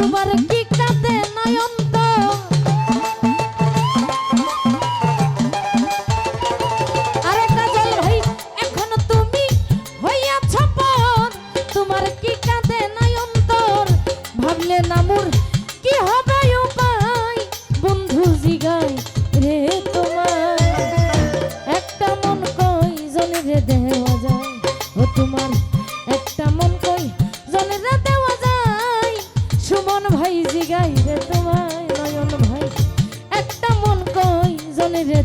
তোমার কি Olha,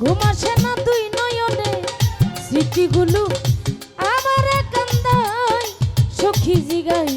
ঘুম না দুই নয়নে। স্মৃতিগুলো আমার কান্দায় সখী জিগাই